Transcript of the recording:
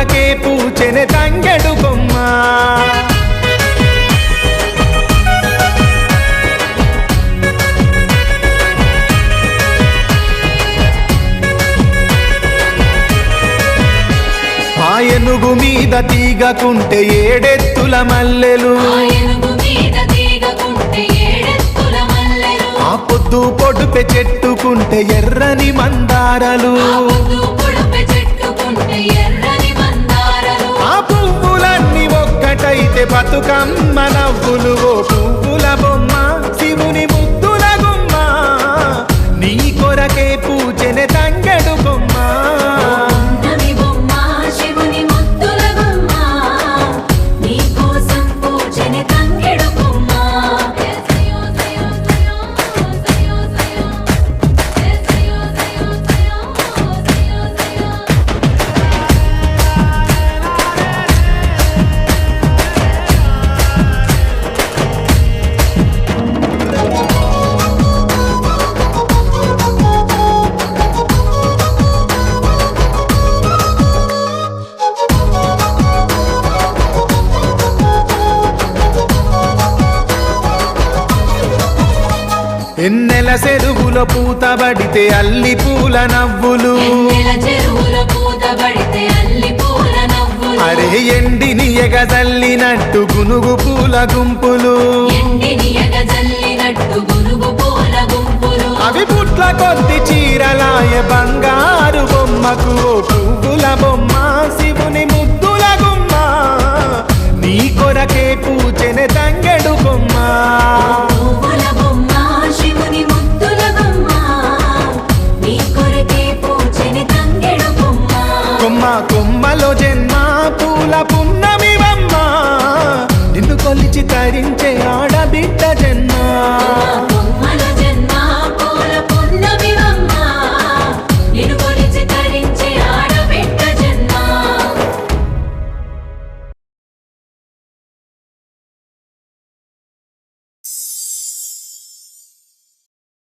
కొరకే పూచెని తంగెడు బొమ్మ ఆయనుగు మీద తీగకుంటే ఏడెత్తుల మల్లెలు. ఆ పొద్దు పొడుపె చెట్టుకుంటే ఎర్రని మందారలు. చెట్టుకుంటే బతుకమ్మ నవ్వులు ఎన్నెల చెరువుల పూతబడితే అల్లి పూల నవ్వులు. అరే ఎండిని ఎగజల్లినట్టు గునుగు పూల గుంపులు. అవి పుట్ల కొద్ది la puna